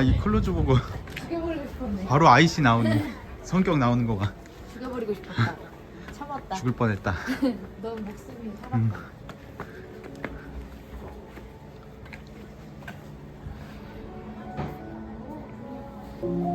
이 클로즈 보고 죽여버리고 싶었네. 바로 아이씨 나오는 성격 나오는 거가 죽여버리고 싶었다. 참았다. 죽을 뻔했다. 넌 목숨이 살았다. 음. 이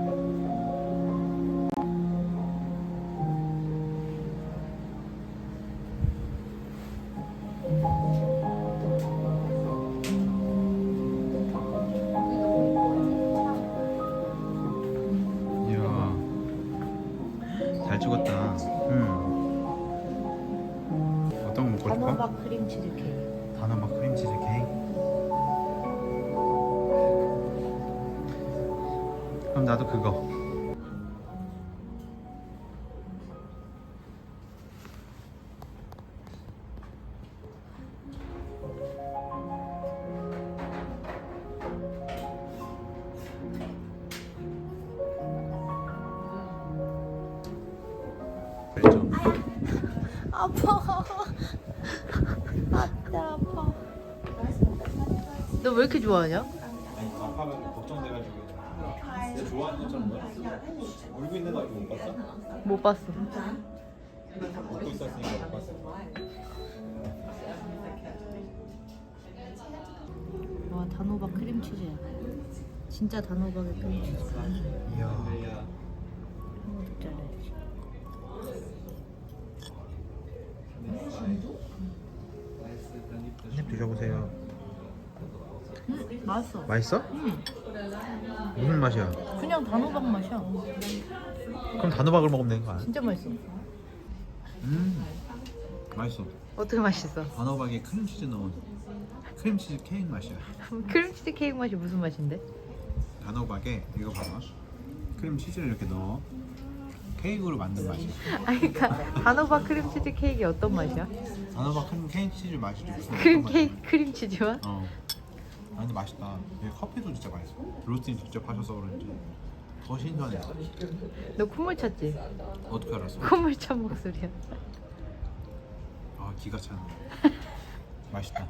잘 찍었다. 음. 어떤 거 먹고 싶어? 단호박 크림 치즈 케이크. 단호박 크림치즈 케이크. 그럼 나도 그거. 그렇죠. 아파. 아짜 아파. 너 왜 이렇게 좋아하냐? 아니 아빠가 걱정돼가지고 진짜 좋아하는 것처럼 뭐야? 울고 있는 거 못 봤어? 못 봤어. 웃고 있었으니까 못 봤어 와 단호박 크림 치즈야. 진짜 단호박의 크림 치즈. 이야 드셔보세요 음 맛있어. 맛있어? 음 무슨 맛이야? 그냥 단호박 맛이야. 그럼 단호박을 먹으면 되는 거 아니야? 진짜 맛있어. 음 맛있어 어떻게 맛있어? 단호박에 크림치즈 넣은 크림치즈 케이크 맛이야 크림 치즈 케이크 맛이 무슨 맛인데? 단호박에 이거 봐봐 크림치즈를 이렇게 넣어 케이크로 만든 맛이야 아니 그러니까 단호박 크림 치즈 케이크 어떤 맛이야? 단호박 크림 케이크 맛이지 무슨 크림 어떤 케이크 크림 치즈 맛? 어. 아, 근데 맛있다. 얘 커피도 진짜 맛있어. 로스팅 직접 하셔서 그런지. 더 신선해 너 콧물 찼지? 어떻게 알았어? 콧물 찬 목소리야. 아 기가 차네. 맛있다